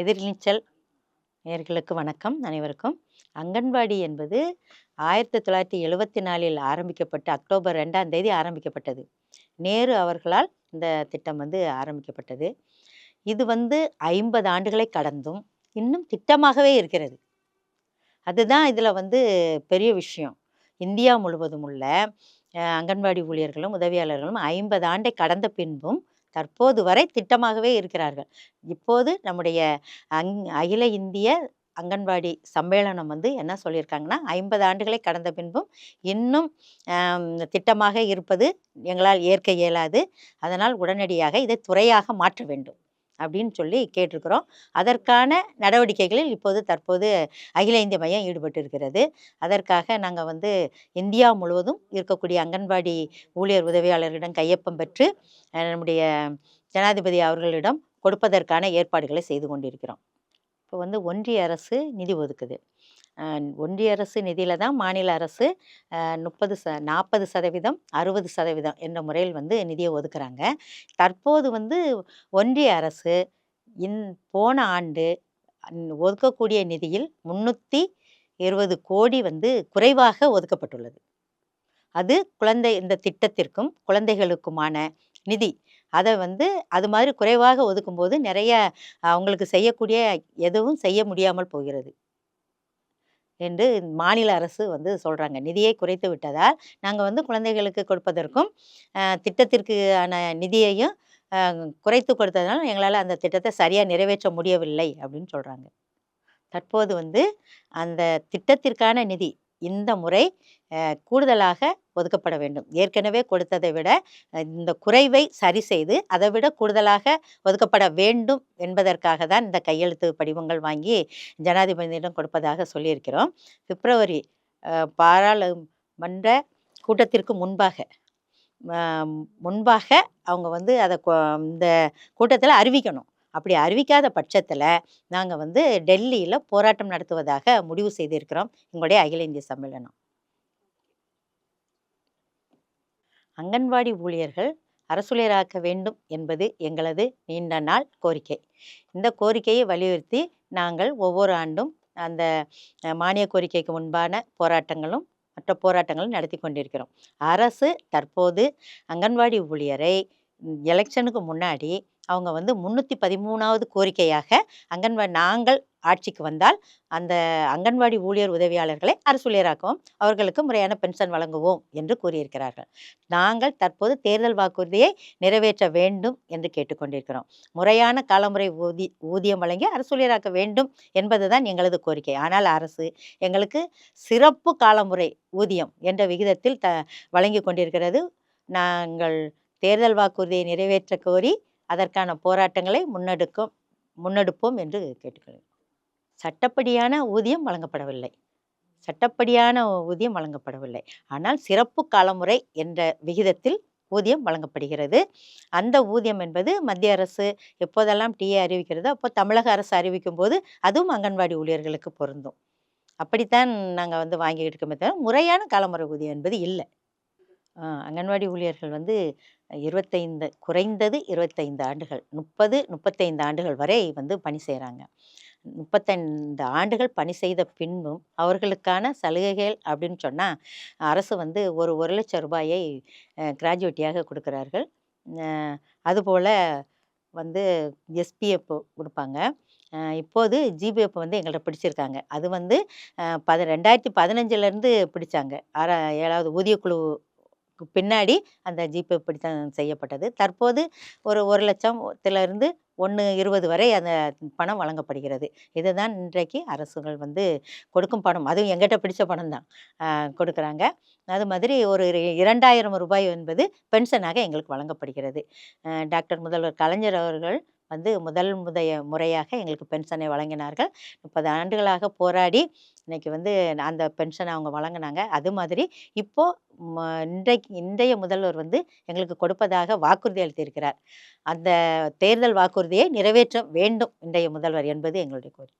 எதிர்நீச்சல் நேர்களுக்கு வணக்கம். அனைவருக்கும் அங்கன்வாடி என்பது ஆயிரத்தி தொள்ளாயிரத்தி எழுவத்தி நாலில் ஆரம்பிக்கப்பட்டு அக்டோபர் ரெண்டாம் தேதி ஆரம்பிக்கப்பட்டது. நேரு அவர்களால் இந்த திட்டம் வந்து ஆரம்பிக்கப்பட்டது. இது வந்து ஐம்பது ஆண்டுகளை கடந்தும் இன்னும் திட்டமாகவே இருக்கிறது. அதுதான் இதில் வந்து பெரிய விஷயம். இந்தியா முழுவதும் உள்ள அங்கன்வாடி ஊழியர்களும் உதவியாளர்களும் ஐம்பது ஆண்டை கடந்த பின்பும் தற்போது வரை திட்டமாகவே இருக்கிறார்கள். இப்போது நம்முடைய அங் அகில இந்திய அங்கன்வாடி சம்மேளனம் வந்து என்ன சொல்லியிருக்காங்கன்னா ஐம்பது ஆண்டுகளை கடந்த பின்பும் இன்னும் திட்டமாக இருப்பது எங்களால் ஏற்க இயலாது. அதனால் உடனடியாக இதை துறையாக மாற்ற வேண்டும். அப்படின்னு சொல்லி கேட்டிருக்கிறோம். அதற்கான நடவடிக்கைகளில் இப்போது தற்போது அகில இந்திய மையம் ஈடுபட்டு இருக்கிறது அதற்காக நாங்கள் வந்து இந்தியா முழுவதும் இருக்கக்கூடிய அங்கன்வாடி ஊழியர் உதவியாளர்களிடம் கையொப்பம் பெற்று நம்முடைய ஜனாதிபதி அவர்களிடம் கொடுப்பதற்கான ஏற்பாடுகளை செய்து கொண்டிருக்கிறோம். இப்போ வந்து ஒன்றிய அரசு நிதி ஒதுக்குது. ஒன்றிய அரசு நிதியில் தான் மாநில அரசு முப்பது ச நாற்பது சதவீதம் அறுபது சதவீதம் என்ற முறையில் வந்து நிதியை ஒதுக்குறாங்க. தற்போது வந்து ஒன்றிய அரசு இன் போன ஆண்டு ஒதுக்கக்கூடிய நிதியில் முன்னூற்றி இருபது கோடி வந்து குறைவாக ஒதுக்கப்பட்டுள்ளது. அது குழந்தை இந்த திட்டத்திற்கும் குழந்தைகளுக்குமான நிதி. அதை வந்து அது மாதிரி குறைவாக ஒதுக்கும்போது நிறைய அவங்களுக்கு செய்யக்கூடிய எதுவும் செய்ய முடியாமல் போகிறது. என்று மாநில அரசு வந்து சொல்கிறாங்க நிதியை குறைத்து விட்டதால் நாங்கள் வந்து குழந்தைகளுக்கு கொடுப்பதற்கும் திட்டத்திற்கான நிதியையும் குறைத்து கொடுத்ததுனால எங்களால் அந்த திட்டத்தை சரியாக நிறைவேற்ற முடியவில்லை அப்படின்னு சொல்கிறாங்க தற்போது வந்து அந்த திட்டத்திற்கான நிதி இந்த முறை கூடுதலாக ஒதுக்கப்பட வேண்டும். ஏற்கனவே கொடுத்ததை விட இந்த குறைவை சரி செய்து அதை விட கூடுதலாக ஒதுக்கப்பட வேண்டும் என்பதற்காக தான் இந்த கையெழுத்து படிவங்கள் வாங்கி ஜனாதிபதியிடம் கொடுப்பதாக சொல்லியிருக்கிறோம். பிப்ரவரி பாராளுமன்ற கூட்டத்திற்கு முன்பாக முன்பாக அவங்க வந்து அதை இந்த கூட்டத்தில் அறிவிக்கணும். அப்படி அறிவிக்காத பட்சத்தில் நாங்கள் வந்து டெல்லியில் போராட்டம் நடத்துவதாக முடிவு செய்திருக்கிறோம். எங்களுடைய அகில இந்திய சம்மேளனம். அங்கன்வாடி ஊழியர்கள் அரசுளியராக்க வேண்டும் என்பது எங்களது நீண்ட நாள் கோரிக்கை. இந்த கோரிக்கையை வலியுறுத்தி நாங்கள் ஒவ்வொரு ஆண்டும் அந்த மானிய கோரிக்கைக்கு முன்பான போராட்டங்களும் மற்ற போராட்டங்களும் நடத்தி கொண்டிருக்கிறோம். அரசு தற்போது அங்கன்வாடி ஊழியரை எலெக்ஷனுக்கு முன்னாடி அவங்க வந்து முந்நூற்றி பதிமூணாவது கோரிக்கையாக அங்கன்வாடி நாங்கள் ஆட்சிக்கு வந்தால் அந்த அங்கன்வாடி ஊழியர் உதவியாளர்களை அரசுழியராக்கவும் அவர்களுக்கு முறையான பென்ஷன் வழங்குவோம் என்று கூறியிருக்கிறார்கள். நாங்கள் தற்போது தேர்தல் வாக்குறுதியை நிறைவேற்ற வேண்டும் என்று கேட்டுக்கொண்டிருக்கிறோம். முறையான காலமுறை ஊதி ஊதியம் வழங்கி அரசுழியராக்க வேண்டும் என்பதுதான் எங்களது கோரிக்கை. ஆனால் அரசு எங்களுக்கு சிறப்பு காலமுறை ஊதியம் என்ற விகிதத்தில் த வழங்கி கொண்டிருக்கிறது. நாங்கள் தேர்தல் வாக்குறுதியை நிறைவேற்ற கோரி அதற்கான போராட்டங்களை முன்னெடுக்கும் முன்னெடுப்போம் என்று கேட்டுக்கொள்கிறேன். சட்டப்படியான ஊதியம் வழங்கப்படவில்லை. சட்டப்படியான ஊதியம் வழங்கப்படவில்லை. ஆனால் சிறப்பு காலமுறை என்ற விகிதத்தில் ஊதியம் வழங்கப்படுகிறது. அந்த ஊதியம் என்பது மத்திய அரசு எப்போதெல்லாம் டிஏ அறிவிக்கிறதோ அப்போ தமிழக அரசு அறிவிக்கும் போது அதுவும் அங்கன்வாடி ஊழியர்களுக்கு பொருந்தும். அப்படித்தான் நாங்கள் வந்து வாங்கிக்கிட்டு இருக்கோமே. தவிர முறையான காலமுறை ஊதியம் என்பது இல்லை. அங்கன்வாடி ஊழியர்கள் வந்து இருபத்தைந்து குறைந்தது இருபத்தைந்து ஆண்டுகள் முப்பது முப்பத்தைந்து ஆண்டுகள் வரை வந்து பணி செய்கிறாங்க முப்பத்தைந்து ஆண்டுகள் பணி செய்த பின்பும் அவர்களுக்கான சலுகைகள் அப்படின்னு சொன்னால் அரசு வந்து ஒரு ஒரு லட்சம் ரூபாயை கிராஜுவேட்டியாக கொடுக்குறார்கள். அதுபோல் வந்து எஸ்பிஎஃப் கொடுப்பாங்க. இப்போது ஜிபிஎஃப் வந்து எங்கள்கிட்ட பிடிச்சிருக்காங்க. அது வந்து பத ரெண்டாயிரத்தி பதினஞ்சுலேருந்து பிடிச்சாங்க. ஆறா ஏழாவது ஊதியக்குழு பின்னாடி அந்த ஜிபே பிடித்தம் செய்யப்பட்டது. தற்போது ஒரு ஒரு லட்சத்திலிருந்து ஒன்று இருபது வரை அந்த பணம் வழங்கப்படுகிறது. இதுதான் இன்றைக்கு அரசுகள் வந்து கொடுக்கும் பணம். அதுவும் எங்கிட்ட பிடிச்ச பணம் தான் கொடுக்குறாங்க. அது மாதிரி ஒரு இரண்டாயிரம் ரூபாய் என்பது பென்ஷனாக எங்களுக்கு வழங்கப்படுகிறது. டாக்டர் முதல்வர் கலைஞர் அவர்கள் வந்து முதல் முதைய முறையாக எங்களுக்கு பென்ஷனை வழங்கினார்கள். முப்பது ஆண்டுகளாக போராடி இன்றைக்கி வந்து அந்த பென்ஷனை அவங்க வழங்கினாங்க. அது மாதிரி இப்போது இன்றைக்கு இன்றைய முதல்வர் வந்து எங்களுக்கு கொடுப்பதாக வாக்குறுதி அளித்திருக்கிறார். அந்த தேர்தல் வாக்குறுதியை நிறைவேற்ற வேண்டும் இன்றைய முதல்வர் என்பது எங்களுடைய கோரிக்கை.